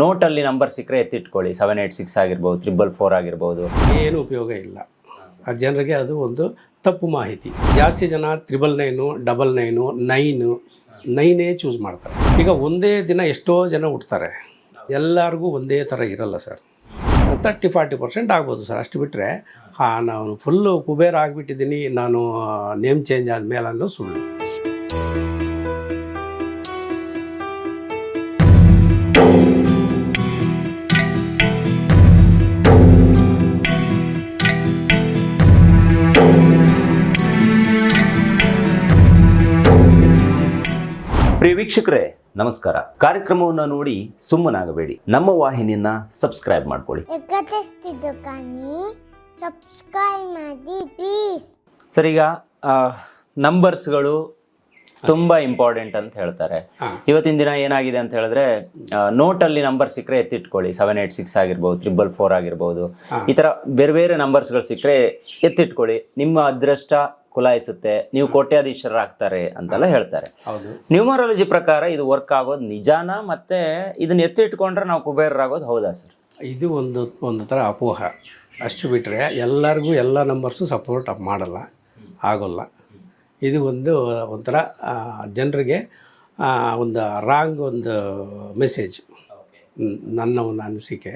ನೋಟಲ್ಲಿ number ಸಿಕ್ಕರೆ ಎತ್ತಿಟ್ಕೊಳ್ಳಿ. Seven eight six ಆಗಿರ್ಬೋದು ತ್ರಿಬಲ್ ಫೋರ್ ಆಗಿರ್ಬೋದು. ಏನು ಉಪಯೋಗ ಇಲ್ಲ. ಆ ಜನರಿಗೆ ಅದು ಒಂದು ತಪ್ಪು ಮಾಹಿತಿ. ಜಾಸ್ತಿ ಜನ triple nine double nine nine ನೈನೇ choose ಮಾಡ್ತಾರೆ. ಈಗ ಒಂದೇ ದಿನ ಎಷ್ಟೋ ಜನ ಹುಡ್ತಾರೆ ಎಲ್ಲರಿಗೂ ಒಂದೇ ಥರ ಇರಲ್ಲ ಸರ್ ತರ್ಟಿ ಫಾರ್ಟಿ ಪರ್ಸೆಂಟ್ ಆಗ್ಬೋದು ಸರ್ ಅಷ್ಟು ಬಿಟ್ಟರೆ ಹಾಂ, ನಾನು ಫುಲ್ಲು ಕುಬೇರ ಆಗಿಬಿಟ್ಟಿದ್ದೀನಿ. ನಾನು ನೇಮ್ ಚೇಂಜ್ ಆದಮೇಲೆ ಅನ್ನೋ ಸುಳ್ಳು. ವೀಕ್ಷಕರೇ ನಮಸ್ಕಾರ. ಕಾರ್ಯಕ್ರಮವನ್ನು ನೋಡಿ ಸುಮ್ಮನಾಗಬೇಡಿ. ನಮ್ಮ ವಾಹಿನಿಯನ್ನ ಸಬ್ಸ್ಕ್ರೈಬ್ ಮಾಡ್ಕೊಳ್ಳಿ. ಸಬ್ಸ್ಕ್ರೈಬ್ ಮಾಡಿ ಪ್ಲೀಸ್ ಸರ್ ಈಗ ನಂಬರ್ಸ್ಗಳು ತುಂಬಾ ಇಂಪಾರ್ಟೆಂಟ್ ಅಂತ ಹೇಳ್ತಾರೆ. ಇವತ್ತಿನ ದಿನ ಏನಾಗಿದೆ ಅಂತ ಹೇಳಿದ್ರೆ ನೋಟಲ್ಲಿ ನಂಬರ್ ಸಿಕ್ಕರೆ ಎತ್ತಿಟ್ಕೊಳ್ಳಿ. ಸೆವೆನ್ ಏಟ್ ಸಿಕ್ಸ್ ಆಗಿರ್ಬೋದು ತ್ರಿಬಲ್ ಫೋರ್ ಆಗಿರ್ಬೋದು. ಈ ತರ ಬೇರೆ ಬೇರೆ ನಂಬರ್ಸ್ಗಳು ಸಿಕ್ಕರೆ ಎತ್ತಿಟ್ಕೊಳ್ಳಿ. ನಿಮ್ಮ ಅದೃಷ್ಟ ಕುಲಾಯಿಸುತ್ತೆ ನೀವು ಕೋಟ್ಯಾಧೀಶರಾಗ್ತಾರೆ ಅಂತೆಲ್ಲ ಹೇಳ್ತಾರೆ. ಹೌದು. ನ್ಯೂಮರಾಲಜಿ ಪ್ರಕಾರ ಇದು ವರ್ಕ್ ಆಗೋದು ನಿಜಾನ ಮತ್ತೆ ಇದನ್ನ ಎತ್ತಿಟ್ಕೊಂಡ್ರೆ ನಾವು ಕುಬೇರರಾಗೋದು ಹೌದಾ ಸರ್? ಇದು ಒಂದು ಒಂದು ಥರ ಅಪೋಹ. ಅಷ್ಟು ಬಿಟ್ಟರೆ ಎಲ್ಲರಿಗೂ ಎಲ್ಲ ನಂಬರ್ಸು ಸಪೋರ್ಟ್ ಮಾಡಲ್ಲ ಆಗೋಲ್ಲ. ಇದು ಒಂದು ಒಂಥರ ಜನರಿಗೆ ಒಂದು ರಾಂಗ್ ಒಂದು ಮೆಸೇಜ್ ನನ್ನ ಒಂದು ಅನಿಸಿಕೆ.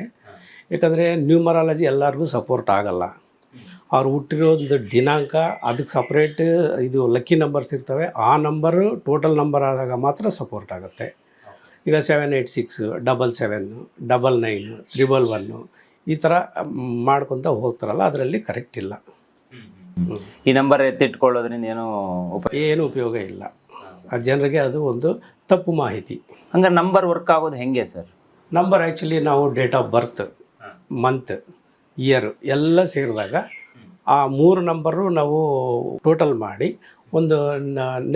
ಯಾಕಂದರೆ ನ್ಯೂಮರಾಲಜಿ ಎಲ್ಲರಿಗೂ ಸಪೋರ್ಟ್ ಆಗಲ್ಲ. ಅವ್ರು ಹುಟ್ಟಿರೋದು ದಿನಾಂಕ ಅದಕ್ಕೆ ಸಪ್ರೇಟ್ ಇದು ಲಕ್ಕಿ ನಂಬರ್ಸ್ ಇರ್ತವೆ. ಆ ನಂಬರು ಟೋಟಲ್ ನಂಬರ್ ಆದಾಗ ಮಾತ್ರ ಸಪೋರ್ಟ್ ಆಗುತ್ತೆ. ಈಗ seven eight six double seven double nine triple one ಈ ಥರ ಮಾಡ್ಕೊತ ಹೋಗ್ತಾರಲ್ಲ ಅದರಲ್ಲಿ ಕರೆಕ್ಟ್ ಇಲ್ಲ. ಈ ನಂಬರ್ ಎತ್ತಿಟ್ಕೊಳ್ಳೋದ್ರಿಂದ ಏನು ಉಪ ಏನು ಉಪಯೋಗ ಇಲ್ಲ. ಆ ಜನರಿಗೆ ಅದು ಒಂದು ತಪ್ಪು ಮಾಹಿತಿ. ಹಂಗೆ ನಂಬರ್ ವರ್ಕ್ ಆಗೋದು ಹೆಂಗೆ ಸರ್ ನಂಬರ್ ಆ್ಯಕ್ಚುಲಿ ನಾವು date of birth month year ಎಲ್ಲ ಸೇರಿದಾಗ ಆ ಮೂರು ನಂಬರು ನಾವು ಟೋಟಲ್ ಮಾಡಿ ಒಂದು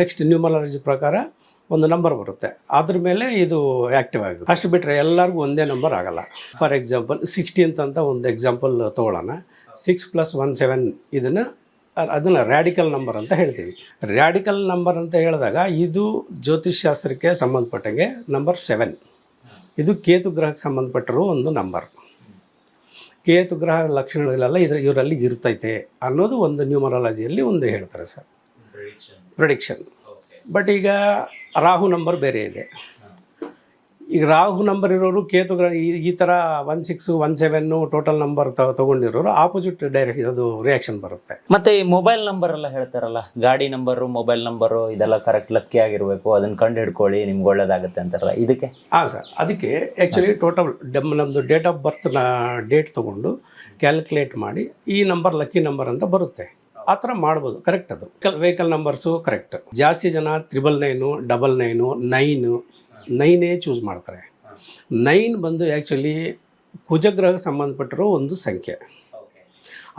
ನೆಕ್ಸ್ಟ್ ನ್ಯೂಮರಾಲಜಿ ಪ್ರಕಾರ ಒಂದು ನಂಬರ್ ಬರುತ್ತೆ. ಅದ್ರ ಮೇಲೆ ಇದು ಆ್ಯಕ್ಟಿವ್ ಆಗುತ್ತೆ. ಅಷ್ಟು ಬಿಟ್ಟರೆ ಎಲ್ಲರಿಗೂ ಒಂದೇ ನಂಬರ್ ಆಗಲ್ಲ. ಫಾರ್ ಎಕ್ಸಾಂಪಲ್ ಸಿಕ್ಸ್ಟೀನ್ತ್ ಅಂತ ಒಂದು ಎಕ್ಸಾಂಪಲ್ ತೊಗೊಳ್ಳೋಣ. ಸಿಕ್ಸ್ ಪ್ಲಸ್ ಒನ್ ಸೆವೆನ್ ಇದನ್ನು, ಅದನ್ನು ರ್ಯಾಡಿಕಲ್ ನಂಬರ್ ಅಂತ ಹೇಳ್ತೀವಿ. ರ್ಯಾಡಿಕಲ್ ನಂಬರ್ ಅಂತ ಹೇಳಿದಾಗ ಇದು ಜ್ಯೋತಿಷ್ಶಾಸ್ತ್ರಕ್ಕೆ ಸಂಬಂಧಪಟ್ಟಂಗೆ ನಂಬರ್ ಸೆವೆನ್ ಇದು ಕೇತು ಗ್ರಹಕ್ಕೆ ಸಂಬಂಧಪಟ್ಟಿರೋ ಒಂದು ನಂಬರ್ ಕೇತು ಗ್ರಹ ಲಕ್ಷಣಗಳೆಲ್ಲ ಇದ್ರ ಇವರಲ್ಲಿ ಇರ್ತೈತೆ ಅನ್ನೋದು ಒಂದು ನ್ಯೂಮರಾಲಜಿಯಲ್ಲಿ ಒಂದು ಹೇಳ್ತಾರೆ ಸರ್. ಪ್ರಿಡಿಕ್ಷನ್ ಬಟ್ ಈಗ ರಾಹು ನಂಬರ್ ಬೇರೆ ಇದೆ. ಈಗ ರಾಹು ನಂಬರ್ ಇರೋರು ಕೇತು ಗ್ರಹ ಈ ಈ ಥರ one six one seven total number ತೊಗೊಂಡಿರೋರು opposite direct ಅದು ರಿಯಾಕ್ಷನ್ ಬರುತ್ತೆ. ಮತ್ತೆ ಈ ಮೊಬೈಲ್ ನಂಬರ್ ಎಲ್ಲ ಹೇಳ್ತಾರಲ್ಲ ಗಾಡಿ ನಂಬರು ಮೊಬೈಲ್ ನಂಬರು ಇದೆಲ್ಲ ಕರೆಕ್ಟ್ ಲಕ್ಕಿ ಆಗಿರಬೇಕು ಅದನ್ನು ಕಂಡು ಹಿಡ್ಕೊಳ್ಳಿ ನಿಮ್ಗೆ ಒಳ್ಳೇದಾಗುತ್ತೆ ಅಂತಾರಲ್ಲ ಇದಕ್ಕೆ? ಹಾಂ ಸರ್ ಅದಕ್ಕೆ ಆ್ಯಕ್ಚುಲಿ ಟೋಟಲ್ ಡಮ್ ನಮ್ಮದು ಡೇಟ್ ಆಫ್ ಬರ್ತ್ನ ಡೇಟ್ ತೊಗೊಂಡು ಕ್ಯಾಲ್ಕುಲೇಟ್ ಮಾಡಿ ಈ ನಂಬರ್ ಲಕ್ಕಿ ನಂಬರ್ ಅಂತ ಬರುತ್ತೆ. ಆ ಥರ ಮಾಡ್ಬೋದು ಕರೆಕ್ಟ್ ಅದು. ವೆಹಿಕಲ್ ನಂಬರ್ಸು ಕರೆಕ್ಟ್ ಜಾಸ್ತಿ ಜನ triple nine double nine nine ನೈನೇ choose ಮಾಡ್ತಾರೆ. ನೈನ್ ಬಂದು ಆ್ಯಕ್ಚುಲಿ ಕುಜಗ್ರಹ ಸಂಬಂಧಪಟ್ಟಿರೋ ಒಂದು ಸಂಖ್ಯೆ.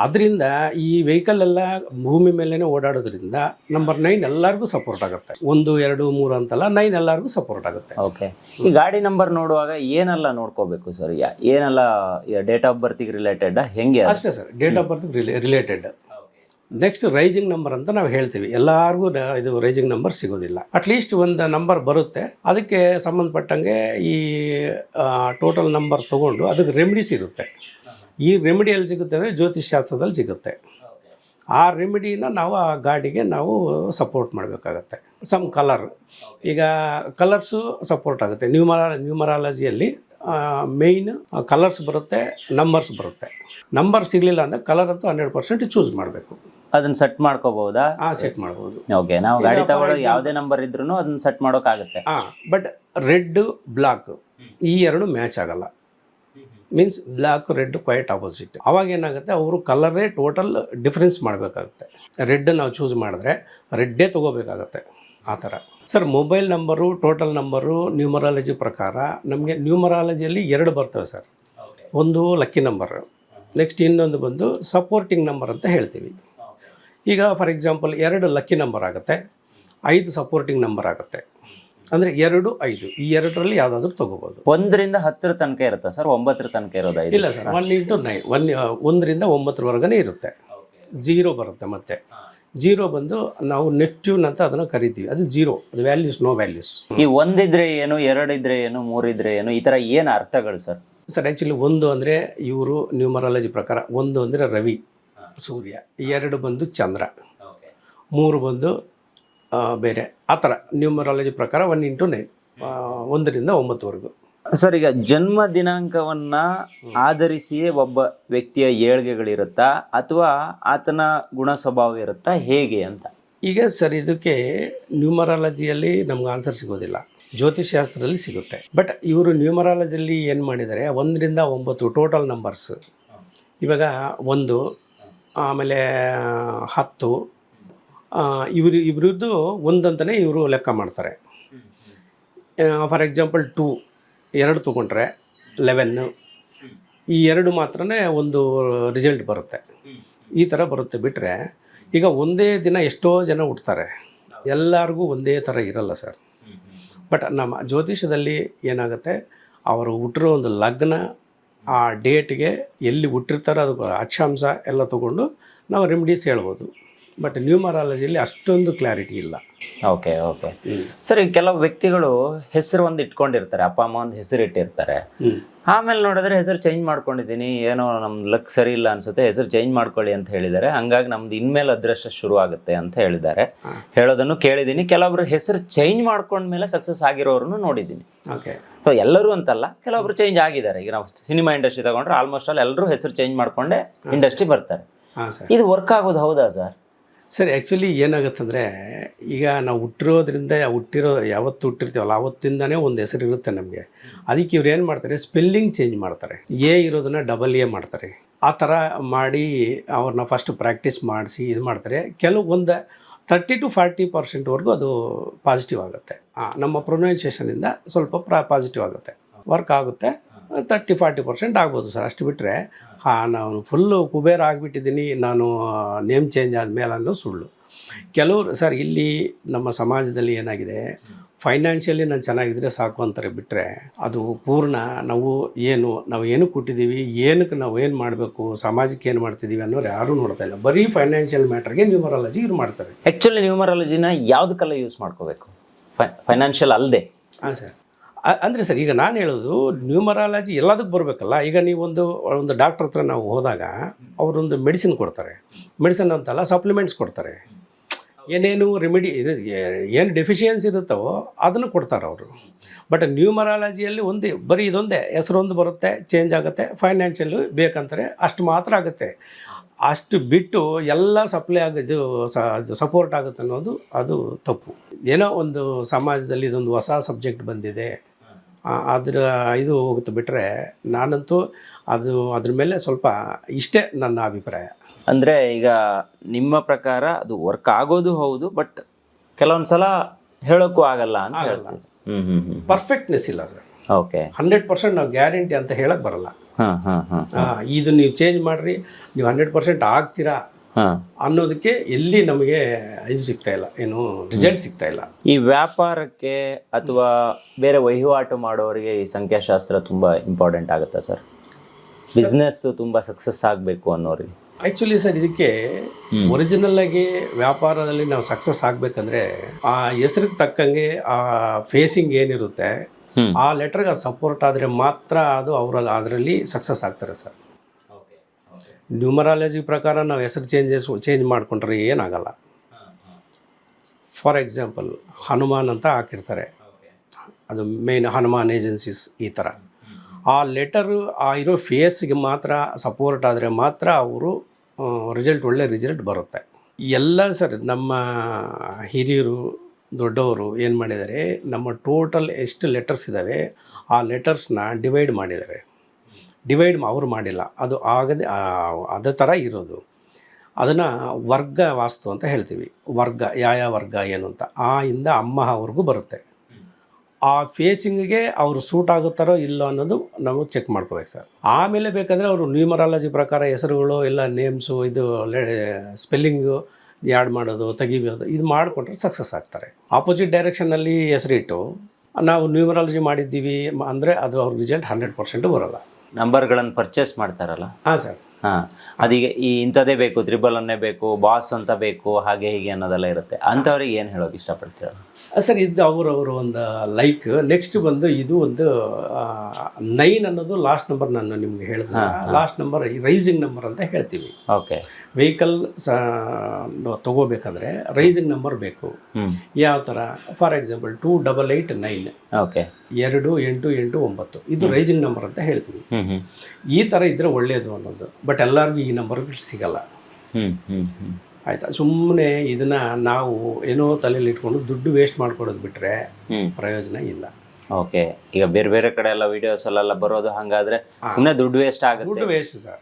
ಅದರಿಂದ ಈ ವೆಹಿಕಲ್ ಎಲ್ಲ ಭೂಮಿ ಮೇಲೇ ಓಡಾಡೋದ್ರಿಂದ ನಂಬರ್ ನೈನ್ ಎಲ್ಲರಿಗೂ ಸಪೋರ್ಟ್ ಆಗುತ್ತೆ. ಒಂದು ಎರಡು ಮೂರು ಅಂತಲ್ಲ ನೈನ್ ಎಲ್ಲರಿಗೂ ಸಪೋರ್ಟ್ ಆಗುತ್ತೆ. ಓಕೆ ಈ ಗಾಡಿ ನಂಬರ್ ನೋಡುವಾಗ ಏನೆಲ್ಲ ನೋಡ್ಕೋಬೇಕು ಸರ್ ಏನೆಲ್ಲ ಡೇಟ್ ಆಫ್ ಬರ್ತಿಗೆ ರಿಲೇಟೆಡ್ ಹೆಂಗೆ ಅಷ್ಟೇ ಸರ್ ಡೇಟ್ ಆಫ್ ಬರ್ತಿಗೆ ರಿಲೇಟೆಡ್ ನೆಕ್ಸ್ಟ್ ರೈಸಿಂಗ್ ನಂಬರ್ ಅಂತ ನಾವು ಹೇಳ್ತೀವಿ. ಎಲ್ಲರಿಗೂ ಇದು ರೈಸಿಂಗ್ ನಂಬರ್ ಸಿಗೋದಿಲ್ಲ. ಅಟ್ಲೀಸ್ಟ್ ಒಂದು ನಂಬರ್ ಬರುತ್ತೆ. ಅದಕ್ಕೆ ಸಂಬಂಧಪಟ್ಟಂಗೆ ಈ ಟೋಟಲ್ ನಂಬರ್ ತೊಗೊಂಡು ಅದಕ್ಕೆ ರೆಮಿಡಿ ಸಿಗುತ್ತೆ. ಈ ರೆಮಿಡಿ ಎಲ್ಲಿ ಸಿಗುತ್ತೆ ಅಂದರೆ ಜ್ಯೋತಿಷ್ಶಾಸ್ತ್ರದಲ್ಲಿ ಸಿಗುತ್ತೆ. ಆ ರೆಮಿಡಿನ ನಾವು ಆ ಗಾಡಿಗೆ ನಾವು ಸಪೋರ್ಟ್ ಮಾಡಬೇಕಾಗತ್ತೆ. ಸಮ್ ಕಲರ್ ಈಗ ಕಲರ್ಸು ಸಪೋರ್ಟ್ ಆಗುತ್ತೆ. ನ್ಯೂಮರಾ ನ್ಯೂಮರಾಲಜಿಯಲ್ಲಿ ಮೇಯ್ನ್ ಕಲರ್ಸ್ ಬರುತ್ತೆ ನಂಬರ್ಸ್ ಬರುತ್ತೆ. ನಂಬರ್ ಸಿಗಲಿಲ್ಲ ಅಂದರೆ ಕಲರ್ ಅಂತೂ ಹಂಡ್ರೆಡ್ ಪರ್ಸೆಂಟ್ ಚೂಸ್ ಮಾಡಬೇಕು. ಅದನ್ನ ಸೆಟ್ ಮಾಡ್ಕೋಬಹುದಾ? ಆ ಸೆಟ್ ಮಾಡಬಹುದು ಓಕೆ ನಾವು ಗಾಡಿ ತಗೊಳ್ಳೋ ಯಾವುದೇ ನಂಬರ್ ಇದ್ರೂ ಅದನ್ನ ಸೆಟ್ ಮಾಡೋಕ್ಕಾಗುತ್ತೆ. ಹಾಂ ಬಟ್ ರೆಡ್ ಬ್ಲಾಕ್ ಈ ಎರಡು ಮ್ಯಾಚ್ ಆಗಲ್ಲ. Means black red quite opposite ಅವಾಗ ಏನಾಗುತ್ತೆ ಅವರು ಕಲರೇ ಟೋಟಲ್ ಡಿಫ್ರೆನ್ಸ್ ಮಾಡಬೇಕಾಗುತ್ತೆ. ರೆಡ್ ನಾವು ಚೂಸ್ ಮಾಡಿದ್ರೆ ರೆಡ್ಡೇ ತೊಗೋಬೇಕಾಗತ್ತೆ ಆ ಥರ. Sir mobile number total number numerology ಪ್ರಕಾರ ನಮಗೆ ನ್ಯೂಮರಾಲಜಿಯಲ್ಲಿ ಎರಡು ಬರ್ತವೆ ಸರ್ ಒಂದು ಲಕ್ಕಿ ನಂಬರ್ ನೆಕ್ಸ್ಟ್ ಇನ್ನೊಂದು ಬಂದು ಸಪೋರ್ಟಿಂಗ್ ನಂಬರ್ ಅಂತ ಹೇಳ್ತೀವಿ. ಈಗ ಫಾರ್ ಎಕ್ಸಾಂಪಲ್ ಎರಡು ಲಕ್ಕಿ ನಂಬರ್ ಆಗುತ್ತೆ ಐದು ಸಪೋರ್ಟಿಂಗ್ ನಂಬರ್ ಆಗುತ್ತೆ. ಅಂದರೆ ಎರಡು ಐದು. ಈ ಎರಡರಲ್ಲಿ ಯಾವುದಾದ್ರೂ ತೊಗೋಬೋದು. ಒಂದರಿಂದ ಹತ್ತರ ತನಕ ಇರುತ್ತಾ ಸರ್ ಒಂಬತ್ತರ ತನಕ ಇರೋದು ಇಲ್ಲ sir one into nine one ಒಂದರಿಂದ ಒಂಬತ್ತರವರೆಗೇ ಇರುತ್ತೆ. ಜೀರೋ ಬರುತ್ತೆ ಮತ್ತೆ. ಜೀರೋ ಬಂದು ನಾವು ನೆಫ್ಟ್ಯೂನ್ ಅಂತ ಅದನ್ನು ಕರಿತೀವಿ. ಅದು ಜೀರೋ ಅದು ವ್ಯಾಲ್ಯೂಸ್ ನೋ ವ್ಯಾಲ್ಯೂಸ್ ಈ ಒಂದಿದ್ರೆ ಏನು ಎರಡಿದ್ರೆ ಏನು ಮೂರಿದ್ರೆ ಏನು ಈ ಥರ ಏನು ಅರ್ಥಗಳು ಸರ್? ಸರ್ ಆ್ಯಕ್ಚುಲಿ ಒಂದು ಅಂದರೆ ಇವರು ನ್ಯೂಮರಾಲಜಿ ಪ್ರಕಾರ ಒಂದು ಅಂದರೆ ರವಿ. ಸೂರ್ಯ ಎರಡು ಬಂದು ಚಂದ್ರ ಮೂರು ಬಂದು ಆ, ಬೇರೆ. ಆ ಥರ ನ್ಯೂಮರಾಲಜಿ ಪ್ರಕಾರ ಒನ್ ಇಂಟು ನೈನ್ ಒಂದರಿಂದ ಒಂಬತ್ತುವರೆಗೂ. ಸರ್ ಈಗ ಜನ್ಮ ದಿನಾಂಕವನ್ನ ಆಧರಿಸಿಯೇ ಒಬ್ಬ ವ್ಯಕ್ತಿಯ ಏಳ್ಗೆಗಳಿರುತ್ತಾ ಅಥವಾ ಆತನ ಗುಣ ಸ್ವಭಾವ ಇರುತ್ತಾ ಹೇಗೆ ಅಂತ? ಈಗ ಸರ್ ಇದಕ್ಕೆ ನ್ಯೂಮರಾಲಜಿಯಲ್ಲಿ ನಮ್ಗೆ ಆನ್ಸರ್ ಸಿಗೋದಿಲ್ಲ. ಜ್ಯೋತಿಷ್ಶಾಸ್ತ್ರದಲ್ಲಿ ಸಿಗುತ್ತೆ. ಬಟ್ ಇವರು ನ್ಯೂಮರಾಲಜಿಯಲ್ಲಿ ಏನು ಮಾಡಿದ್ದಾರೆ ಒಂದರಿಂದ ಒಂಬತ್ತು ಟೋಟಲ್ ನಂಬರ್ಸ್. ಇವಾಗ ಒಂದು ಆಮೇಲೆ, ಹತ್ತು. ಇವರು, ಇವ್ರದ್ದು ಒಂದಂತಲೇ ಇವರು ಲೆಕ್ಕ ಮಾಡ್ತಾರೆ. ಫಾರ್ ಎಕ್ಸಾಂಪಲ್ ಟೂ, ಎರಡು ತೊಗೊಂಡ್ರೆ ಲೆವೆನ್ನು ಈ ಎರಡು ಮಾತ್ರನೇ ಒಂದು ರಿಸಲ್ಟ್ ಬರುತ್ತೆ. ಈ ಥರ ಬರುತ್ತೆ ಬಿಟ್ಟರೆ ಈಗ ಒಂದೇ ದಿನ ಎಷ್ಟೋ ಜನ ಹುಟ್ತಾರೆ. ಎಲ್ಲರಿಗೂ ಒಂದೇ ಥರ ಇರಲ್ಲ ಸರ್. ಬಟ್ ನಮ್ಮ ಜ್ಯೋತಿಷ್ಯದಲ್ಲಿ ಏನಾಗುತ್ತೆ, ಅವರು ಹುಟ್ಟಿರೋ ಒಂದು ಲಗ್ನ ಆ ಡೇಟ್ಗೆ ಎಲ್ಲಿ ಹುಟ್ಟಿರ್ತಾರೋ ಅದಕ್ಕೆ ಅಕ್ಷಾಂಶ ಎಲ್ಲ ತಗೊಂಡು ನಾವು ರೆಮಿಡೀಸ್ ಹೇಳ್ಬೋದು. ಬಟ್ ನ್ಯೂಮರಾಲಜಿಯಲ್ಲಿ ಅಷ್ಟೊಂದು ಕ್ಲಾರಿಟಿ ಇಲ್ಲ. ಓಕೆ ಓಕೆ ಸರ್ ಈಗ ಕೆಲವು ವ್ಯಕ್ತಿಗಳು ಹೆಸರು ಒಂದು ಇಟ್ಕೊಂಡಿರ್ತಾರೆ. ಅಪ್ಪ ಅಮ್ಮ ಒಂದು ಹೆಸರು ಇಟ್ಟಿರ್ತಾರೆ. ಆಮೇಲೆ ನೋಡಿದ್ರೆ ಹೆಸರು ಚೇಂಜ್ ಮಾಡ್ಕೊಂಡಿದ್ದೀನಿ. ಏನೋ ನಮ್ಮ ಲಕ್ ಸರಿ ಇಲ್ಲ ಅನ್ಸುತ್ತೆ. ಹೆಸರು ಚೇಂಜ್ ಮಾಡ್ಕೊಳ್ಳಿ ಅಂತ ಹೇಳಿದ್ದಾರೆ. ಹಂಗಾಗಿ ನಮ್ದು ಇನ್ಮೇಲೆ ಅದೃಷ್ಟ ಶುರು ಆಗುತ್ತೆ ಅಂತ ಹೇಳಿದ್ದಾರೆ. ಹೇಳೋದನ್ನು ಕೇಳಿದ್ದೀನಿ. ಕೆಲವೊಬ್ರು ಹೆಸರು ಚೇಂಜ್ ಮಾಡ್ಕೊಂಡ್ಮೇಲೆ ಸಕ್ಸಸ್ ಆಗಿರೋರನ್ನು ನೋಡಿದ್ದೀನಿ. ಓಕೆ ಸೊ ಎಲ್ಲರೂ ಅಂತಲ್ಲ ಕೆಲವೊಬ್ರು ಚೇಂಜ್ ಆಗಿದ್ದಾರೆ. ಈಗ ನಾವು ಸಿನಿಮಾ ಇಂಡಸ್ಟ್ರಿ ತಗೊಂಡ್ರೆ ಆಲ್ಮೋಸ್ಟ್ ಆಲ್ ಎಲ್ಲರೂ ಹೆಸರು ಚೇಂಜ್ ಮಾಡ್ಕೊಂಡೆ ಇಂಡಸ್ಟ್ರಿ ಬರ್ತಾರೆ. ಇದು ವರ್ಕ್ ಆಗೋದು ಹೌದಾ ಸರ್ ಸರ್ ಆ್ಯಕ್ಚುಲಿ ಏನಾಗುತ್ತಂದರೆ, ಈಗ ನಾವು ಹುಟ್ಟಿರೋದ್ರಿಂದ ಹುಟ್ಟಿರೋ, ಯಾವತ್ತು ಹುಟ್ಟಿರ್ತೀವಲ್ಲ ಆವತ್ತಿಂದನೇ ಒಂದು ಹೆಸರು ಇರುತ್ತೆ ನಮಗೆ. ಅದಕ್ಕೆ ಇವ್ರು ಏನು ಮಾಡ್ತಾರೆ ಸ್ಪೆಲ್ಲಿಂಗ್ ಚೇಂಜ್ ಮಾಡ್ತಾರೆ. ಎ ಇರೋದನ್ನ ಡಬಲ್ ಎ ಮಾಡ್ತಾರೆ. ಆ ಥರ ಮಾಡಿ ಅವ್ರನ್ನ ಫಸ್ಟ್ ಪ್ರಾಕ್ಟೀಸ್ ಮಾಡಿಸಿ ಇದು ಮಾಡ್ತಾರೆ. ಕೆಲವು ಒಂದು ತರ್ಟಿ ಟು ಫಾರ್ಟಿ ಪರ್ಸೆಂಟ್ವರೆಗೂ ಅದು ಪಾಸಿಟಿವ್ ಆಗುತ್ತೆ. ನಮ್ಮ ಪ್ರೊನೌನ್ಸಿಯೇಷನಿಂದ ಸ್ವಲ್ಪ ಪ್ರಾ ಪಾಸಿಟಿವ್ ಆಗುತ್ತೆ. ವರ್ಕ್ ಆಗುತ್ತೆ. ತರ್ಟಿ ಫಾರ್ಟಿ ಪರ್ಸೆಂಟ್ ಆಗ್ಬೋದು ಸರ್. ಅಷ್ಟು ಬಿಟ್ಟರೆ ಹಾಂ ನಾನು ಫುಲ್ಲು ಕುಬೇರ ಆಗಿಬಿಟ್ಟಿದ್ದೀನಿ. ನಾನು ನೇಮ್ ಚೇಂಜ್ ಆದಮೇಲೆ ಅನ್ನೋ ಸುಳ್ಳು. ಕೆಲವರು ಸರ್ ಇಲ್ಲಿ ನಮ್ಮ ಸಮಾಜದಲ್ಲಿ ಏನಾಗಿದೆ ಫೈನಾನ್ಷಿಯಲಿ ನಾನು ಚೆನ್ನಾಗಿದ್ದರೆ ಸಾಕು ಅಂತಾರೆ ಬಿಟ್ಟರೆ ಅದು ಪೂರ್ಣ ನಾವು ಏನು ನಾವು ಏನು ಕೊಟ್ಟಿದ್ದೀವಿ ಏನಕ್ಕೆ ನಾವು ಏನು ಮಾಡಬೇಕು ಸಮಾಜಕ್ಕೆ ಏನು ಮಾಡ್ತಿದ್ದೀವಿ ಅನ್ನೋರು ಯಾರೂ ನೋಡ್ತಾ ಇಲ್ಲ. ಬರೀ ಫೈನಾನ್ಷಿಯಲ್ ಮ್ಯಾಟ್ರಿಗೆ ನ್ಯೂಮರಾಲಜಿ ಇದು ಮಾಡ್ತಾರೆ. ಆ್ಯಕ್ಚುಲಿ ನ್ಯೂಮರಾಲಜಿನ ಯಾವುದಕ್ಕೆಲ್ಲ ಯೂಸ್ ಮಾಡ್ಕೋಬೇಕು? ಫೈನಾನ್ಷಿಯಲ್ ಅಲ್ಲದೆ ಹಾಂ ಸರ್. ಅಂದರೆ ಸರ್, ಈಗ ನಾನು ಹೇಳೋದು ನ್ಯೂಮರಾಲಜಿ ಎಲ್ಲದಕ್ಕೆ ಬರಬೇಕಲ್ಲ, ಈಗ ನೀವೊಂದು, ಒಂದು ಡಾಕ್ಟ್ರ್ ಹತ್ರ ನಾವು ಹೋದಾಗ ಅವರೊಂದು ಮೆಡಿಸಿನ್ ಕೊಡ್ತಾರೆ. ಮೆಡಿಸಿನ್ ಅಂತಲ್ಲ ಸಪ್ಲಿಮೆಂಟ್ಸ್ ಕೊಡ್ತಾರೆ. ಏನೇನು ರೆಮಿಡಿ ಏನು ಡೆಫಿಷಿಯನ್ಸಿ ಇರುತ್ತವೋ ಅದನ್ನು ಕೊಡ್ತಾರೆ ಅವರು. ಬಟ್ ನ್ಯೂಮರಾಲಜಿಯಲ್ಲಿ ಒಂದೇ, ಬರೀ ಇದೊಂದೇ, ಹೆಸರೊಂದು ಬರುತ್ತೆ, ಚೇಂಜ್ ಆಗುತ್ತೆ, ಫೈನಾನ್ಷಿಯಲ್ ಬೇಕಂತಾರೆ ಅಷ್ಟು ಮಾತ್ರ ಆಗುತ್ತೆ. ಅಷ್ಟು ಬಿಟ್ಟು ಎಲ್ಲ ಸಪ್ಲೈ ಆಗೋದು ಸಪೋರ್ಟ್ ಆಗುತ್ತೆ ಅನ್ನೋದು, ಅದು ತಪ್ಪು. ಏನೋ ಒಂದು ಸಮಾಜದಲ್ಲಿ ಇದೊಂದು ಹೊಸ ಸಬ್ಜೆಕ್ಟ್ ಬಂದಿದೆ. ಅದರ ಇದು ಹೋಗುತ್ತೆ ಬಿಟ್ಟರೆ ನಾನಂತೂ ಅದು ಅದ್ರ ಮೇಲೆ ಸ್ವಲ್ಪ ಇಷ್ಟೇ ನನ್ನ ಅಭಿಪ್ರಾಯ. ಅಂದರೆ ಈಗ ನಿಮ್ಮ ಪ್ರಕಾರ ಅದು ವರ್ಕ್ ಆಗೋದು ಹೌದು ಬಟ್ ಕೆಲವೊಂದು ಸಲ ಹೇಳೋಕ್ಕೂ ಆಗಲ್ಲ ಅಂತ ಹ್ಮ್ ಪರ್ಫೆಕ್ಟ್ನೆಸ್ ಇಲ್ಲ ಸರ್. ಓಕೆ ಹಂಡ್ರೆಡ್ ಪರ್ಸೆಂಟ್ ನಾವು ಗ್ಯಾರಂಟಿ ಅಂತ ಹೇಳಕ್ಕೆ ಬರಲ್ಲ. ಹಾ ಹಾ ಹಾ ಇದು ನೀವು ಚೇಂಜ್ ಮಾಡಿರಿ ನೀವು ಹಂಡ್ರೆಡ್ ಪರ್ಸೆಂಟ್ ಆಗ್ತೀರಾ? ಅನ್ನೋದಕ್ಕೆ ಎಲ್ಲಿ ನಮಗೆ ಇದು ಸಿಗ್ತಾ ಇಲ್ಲ ಏನು ರಿಸಲ್ಟ್ ಸಿಗ್ತಾ ಇಲ್ಲ. ಈ ವ್ಯಾಪಾರಕ್ಕೆ ಅಥವಾ ಬೇರೆ ವಹಿವಾಟು ಮಾಡೋರಿಗೆ ಈ ಸಂಖ್ಯಾಶಾಸ್ತ್ರ ತುಂಬಾ ಇಂಪಾರ್ಟೆಂಟ್ ಆಗುತ್ತೆ ಸರ್? ಬಿಸ್ನೆಸ್ ತುಂಬಾ ಸಕ್ಸಸ್ ಆಗಬೇಕು ಅನ್ನೋರಿಗೆ. ಆ್ಯಕ್ಚುಲಿ ಸರ್ ಇದಕ್ಕೆ ಒರಿಜಿನಲ್ ಆಗಿ ವ್ಯಾಪಾರದಲ್ಲಿ ನಾವು ಸಕ್ಸಸ್ ಆಗಬೇಕಂದ್ರೆ ಆ ಹೆಸರಿಗೆ ತಕ್ಕಂಗೆ ಆ ಫೇಸಿಂಗ್ ಏನಿರುತ್ತೆ ಆ ಲೆಟರ್ಗೆ ಅದು ಸಪೋರ್ಟ್ ಆದರೆ ಮಾತ್ರ ಅದು ಅವರಲ್ಲಿ ಅದರಲ್ಲಿ ಸಕ್ಸಸ್ ಆಗ್ತಾರೆ ಸರ್. ನ್ಯೂಮರಾಲಜಿ ಪ್ರಕಾರ ನಾವು ಹೆಸರು ಚೇಂಜಸ್ ಚೇಂಜ್ ಮಾಡ್ಕೊಂಡ್ರೆ ಏನಾಗಲ್ಲ. ಫಾರ್ ಎಕ್ಸಾಂಪಲ್ ಹನುಮಾನ್ ಅಂತ ಹಾಕಿರ್ತಾರೆ. ಅದು ಮೇನ್ ಹನುಮಾನ್ ಏಜೆನ್ಸೀಸ್ ಈ ಥರ ಆ ಲೆಟರು ಆ ಇರೋ ಫೇಸ್ಗೆ ಮಾತ್ರ ಸಪೋರ್ಟ್ ಆದರೆ ಮಾತ್ರ ಅವರು ರಿಸಲ್ಟ್ ಒಳ್ಳೆ ರಿಸಲ್ಟ್ ಬರುತ್ತೆ. ಎಲ್ಲ ಸರ್ ನಮ್ಮ ಹಿರಿಯರು ದೊಡ್ಡವರು ಏನು ಮಾಡಿದ್ದಾರೆ ನಮ್ಮ ಟೋಟಲ್ ಎಷ್ಟು ಲೆಟರ್ಸ್ ಇದ್ದಾವೆ ಆ ಲೆಟರ್ಸ್ನ ಡಿವೈಡ್ ಮಾಡಿದ್ದಾರೆ. ಡಿವೈಡ್ ಅವರು ಮಾಡಿಲ್ಲ. ಅದು ಆಗದೆ ಅದೇ ಥರ ಇರೋದು. ಅದನ್ನು ವರ್ಗ ವಾಸ್ತು ಅಂತ ಹೇಳ್ತೀವಿ. ವರ್ಗ, ಯಾವ ವರ್ಗ, ಏನು ಅಂತ. ಆ ಇಂದ ಅಮ್ಮ ಅವ್ರಿಗೂ ಬರುತ್ತೆ. ಆ ಫೇಸಿಂಗಿಗೆ ಅವರು ಸೂಟ್ ಆಗುತ್ತಾರೋ ಇಲ್ಲೋ ಅನ್ನೋದು ನಾವು ಚೆಕ್ ಮಾಡ್ಕೋಬೇಕು ಸರ್. ಆಮೇಲೆ ಬೇಕಾದರೆ ಅವರು ನ್ಯೂಮರಾಲಜಿ ಪ್ರಕಾರ ಹೆಸರುಗಳು ಇಲ್ಲ ನೇಮ್ಸು ಇದು ಸ್ಪೆಲ್ಲಿಂಗು ಯಾಡ್ ಮಾಡೋದು ತೆಗಿಬೋದು ಇದು ಮಾಡಿಕೊಂಡ್ರೆ ಸಕ್ಸಸ್ ಆಗ್ತಾರೆ. ಆಪೋಸಿಟ್ ಡೈರೆಕ್ಷನಲ್ಲಿ ಹೆಸರಿಟ್ಟು, ನಾವು ನ್ಯೂಮರಾಲಜಿ ಮಾಡಿದ್ದೀವಿ, ಅಂದರೆ ಅದು ಅವ್ರ ರಿಸಲ್ಟ್ ಹಂಡ್ರೆಡ್ ಪರ್ಸೆಂಟು ಬರೋಲ್ಲ. ನಂಬರ್ಗಳನ್ನು ಪರ್ಚೇಸ್ ಮಾಡ್ತಾರಲ್ಲ? ಹಾಂ ಸರ್. ಹಾಂ ಅದೀಗ ಈ ಇಂಥದ್ದೇ ಬೇಕು ತ್ರಿಬಲ್ ಅನ್ನೇ ಬೇಕು ಬಾಸ್ ಅಂತ ಬೇಕು ಹಾಗೆ ಹೀಗೆ ಅನ್ನೋದೆಲ್ಲ ಇರುತ್ತೆ. ಅಂಥವ್ರಿಗೆ ಏನು ಹೇಳೋಕೆ ಇಷ್ಟಪಡ್ತೀರ? ಸರ್ ಇದು ಅವರವರು ಒಂದು ಲೈಕ್ ನೆಕ್ಸ್ಟ್ ಬಂದು ಇದು ಒಂದು ನೈನ್ ಅನ್ನೋದು ಲಾಸ್ಟ್ ನಂಬರ್ ನಾನು ನಿಮ್ಗೆ ಹೇಳಿದೆ ಲಾಸ್ಟ್ ನಂಬರ್ ರೈಸಿಂಗ್ ನಂಬರ್ ಅಂತ ಹೇಳ್ತೀವಿ. ಓಕೆ ವೆಹಿಕಲ್ ಸ ತಗೋಬೇಕಾದ್ರೆ ರೈಸಿಂಗ್ ನಂಬರ್ ಬೇಕು. ಯಾವ ಥರ for example two double eight nine okay ಎರಡು ಎಂಟು ಎಂಟು ಒಂಬತ್ತು. ಇದು ರೈಸಿಂಗ್ ನಂಬರ್ ಅಂತ ಹೇಳ್ತೀವಿ. ಈ ಥರ ಇದ್ದರೆ ಒಳ್ಳೆಯದು ಅನ್ನೋದು. ಬಟ್ ಎಲ್ಲರಿಗೂ ಈ ನಂಬರ್ ಸಿಗಲ್ಲ. ಆಯಿತಾ ಸುಮ್ಮನೆ ಇದನ್ನ ನಾವು ಏನೋ ತಲೆಯಲ್ಲಿ ಇಟ್ಕೊಂಡು ದುಡ್ಡು ವೇಸ್ಟ್ ಮಾಡ್ಕೊಡೋದು ಬಿಟ್ಟರೆ ಪ್ರಯೋಜನ ಇಲ್ಲ. ಓಕೆ ಈಗ ಬೇರೆ ಬೇರೆ ಕಡೆ ಎಲ್ಲ ವಿಡಿಯೋಸ್ ಅಲ್ಲೆಲ್ಲ ಬರೋದು ಹಂಗಾದ್ರೆ ಸುಮ್ಮನೆ ದುಡ್ಡು ವೇಸ್ಟ್ ಆಗುತ್ತೆ. ದುಡ್ಡು ವೇಸ್ಟ್ ಸರ್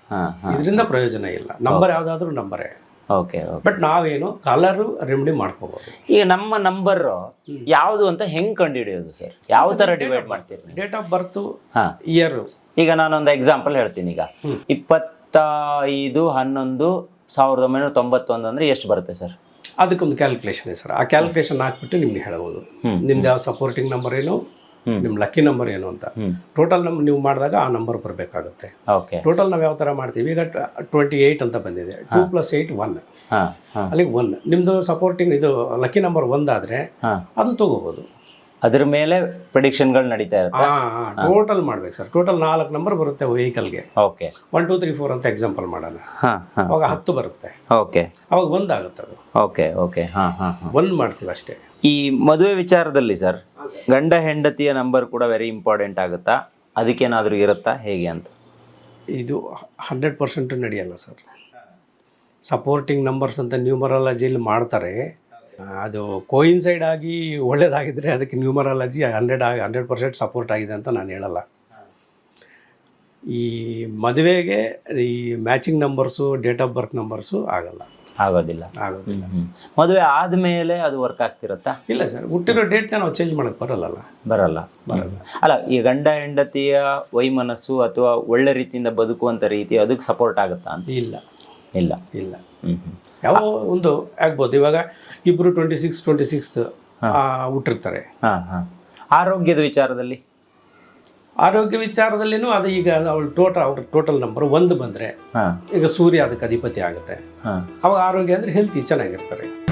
ಇದರಿಂದ ಪ್ರಯೋಜನ ಇಲ್ಲ. ನಂಬರ್ ಯಾವುದಾದ್ರೂ ನಂಬರೇ. ಓಕೆ ಬಟ್ ನಾವೇನು ಕಲರ್ ರೆಮಿಡಿ ಮಾಡ್ಕೋಬಹುದು ಈಗ ನಮ್ಮ ನಂಬರ್ ಯಾವುದು ಅಂತ ಹೆಂಗ್ ಕಂಡುಹಿಡಿಯೋದು ಸರ್ ಯಾವ ತರ ಡಿವೈಡ್ ಮಾಡ್ತೀರಿ date of birth year year ಈಗ ನಾನೊಂದು ಎಕ್ಸಾಂಪಲ್ ಹೇಳ್ತೀನಿ ಈಗ. ಇಪ್ಪತ್ತ ಐದು ಹನ್ನೊಂದು ಸಾವಿರದ ಒಂಬೈನೂರ ತೊಂಬತ್ತೊಂದು ಅಂದರೆ ಎಷ್ಟು ಬರುತ್ತೆ ಸರ್? ಅದಕ್ಕೊಂದು ಕ್ಯಾಲ್ಕುಲೇಷನ್ ಇದೆ ಸರ್. ಆ ಕ್ಯಾಲ್ಕುಲೇಷನ್ ಹಾಕ್ಬಿಟ್ಟು ನಿಮ್ಗೆ ಹೇಳ್ಬೋದು. ನಿಮ್ದು ಯಾವ ಸಪೋರ್ಟಿಂಗ್ ನಂಬರ್ ಏನು ನಿಮ್ಮ ಲಕ್ಕಿ ನಂಬರ್ ಏನು ಅಂತ. ಟೋಟಲ್ ನಂಬರ್ ನೀವು ಮಾಡಿದಾಗ ಆ ನಂಬರ್ ಬರಬೇಕಾಗುತ್ತೆ. ಓಕೆ ಟೋಟಲ್ ನಾವು ಯಾವ ಥರ ಮಾಡ್ತೀವಿ? ಈಗ ಟ್ವೆಂಟಿ ಏಯ್ಟ್ ಅಂತ ಬಂದಿದೆ. ಟೂ ಪ್ಲಸ್ ಏಯ್ಟ್ ಒನ್ ಅಲ್ಲಿಗೆ ಒನ್ ನಿಮ್ಮದು ಸಪೋರ್ಟಿಂಗ್ ಇದು ಲಕ್ಕಿ ನಂಬರ್ ಒಂದಾದರೆ ಅದನ್ನ ತಗೋಬೋದು. ಅದ್ರ ಮೇಲೆ ಪ್ರಿಡಿಕ್ಷನ್ಗಳು ನಡೀತಾ ಇರುತ್ತೆ. ಹಾಂ. ಟೋಟಲ್ ಮಾಡ್ಬೇಕು ಸರ್ ಟೋಟಲ್ ನಾಲ್ಕು ನಂಬರ್ ಬರುತ್ತೆ ವೆಹಿಕಲ್ಗೆ okay one two three four ಅಂತ ಎಕ್ಸಾಂಪಲ್ ಮಾಡೋಣ. ಅವಾಗ ಹತ್ತು ಬರುತ್ತೆ. ಓಕೆ ಅವಾಗ ಒಂದಾಗುತ್ತೆ ಅದು. ಓಕೆ ಓಕೆ ಹಾಂ ಹಾಂ ಹಾ. ಒಂದು ಮಾಡ್ತೀವಿ ಅಷ್ಟೇ. ಈ ಮದುವೆ ವಿಚಾರದಲ್ಲಿ ಸರ್ ಗಂಡ ಹೆಂಡತಿಯ ನಂಬರ್ ಕೂಡ ವೆರಿ ಇಂಪಾರ್ಟೆಂಟ್ ಆಗುತ್ತಾ? ಅದಕ್ಕೇನಾದರೂ ಇರುತ್ತಾ? ಹೇಗೆ ಅಂತ? ಇದು ಹಂಡ್ರೆಡ್ ಪರ್ಸೆಂಟ್ ನಡೆಯಲ್ಲ ಸರ್ ಸಪೋರ್ಟಿಂಗ್ ನಂಬರ್ಸ್ ಅಂತ ನ್ಯೂಮರಾಲಜಿಯಲ್ಲಿ ಮಾಡ್ತಾರೆ. ಅದು ಕೋಯಿನ್ಸೈಡ್ ಆಗಿ ಒಳ್ಳೇದಾಗಿದ್ದರೆ ಅದಕ್ಕೆ ನ್ಯೂಮರಾಲಜಿ ಹಂಡ್ರೆಡ್ ಆಗಿ ಹಂಡ್ರೆಡ್ ಪರ್ಸೆಂಟ್ ಸಪೋರ್ಟ್ ಆಗಿದೆ ಅಂತ ನಾನು ಹೇಳಲ್ಲ. ಈ ಮದುವೆಗೆ ಈ matching numbers date of birth numbers ಆಗಲ್ಲ. ಆಗೋದಿಲ್ಲ. ಆಗೋದಿಲ್ಲ. ಮದುವೆ ಆದಮೇಲೆ ಅದು ವರ್ಕ್ ಆಗ್ತಿರತ್ತಾ? ಇಲ್ಲ ಸರ್ ಹುಟ್ಟಿರೋ ಡೇಟ್ನ ನಾವು ಚೇಂಜ್ ಮಾಡೋಕ್ಕೆ ಬರಲ್ಲ. ಬರಲ್ಲ. ಬರಲ್ಲ ಅಲ್ಲ ಈ ಗಂಡ ಹೆಂಡತಿಯ ವೈಮನಸ್ಸು ಅಥವಾ ಒಳ್ಳೆ ರೀತಿಯಿಂದ ಬದುಕುವಂಥ ರೀತಿ ಅದಕ್ಕೆ ಸಪೋರ್ಟ್ ಆಗುತ್ತಾ ಅಂತ? ಇಲ್ಲ. ಇಲ್ಲ. ಇಲ್ಲ. ಹ್ಮ್. ಯಾವ ಒಂದು ಆಗ್ಬೋದು. ಇವಾಗ ಇಬ್ಬರು ಟ್ವೆಂಟಿ ಸಿಕ್ಸ್ ಟ್ವೆಂಟಿ ಸಿಕ್ಸ್ ಹುಟ್ಟಿರ್ತಾರೆ. ಹಾ ಹಾ. ಆರೋಗ್ಯದ ವಿಚಾರದಲ್ಲಿ? ಆರೋಗ್ಯ ವಿಚಾರದಲ್ಲಿನೂ ಅದು ಈಗ ಅವಳು ಟೋಟಲ್ ಅವ್ರ ಟೋಟಲ್ ನಂಬರ್ ಒಂದು ಬಂದರೆ ಈಗ ಸೂರ್ಯ ಅದಕ್ಕೆ ಅಧಿಪತಿ ಆಗುತ್ತೆ. ಹಾ. ಅವಾಗ ಆರೋಗ್ಯ ಅಂದರೆ ಹೆಲ್ತಿ ಚೆನ್ನಾಗಿರ್ತಾರೆ.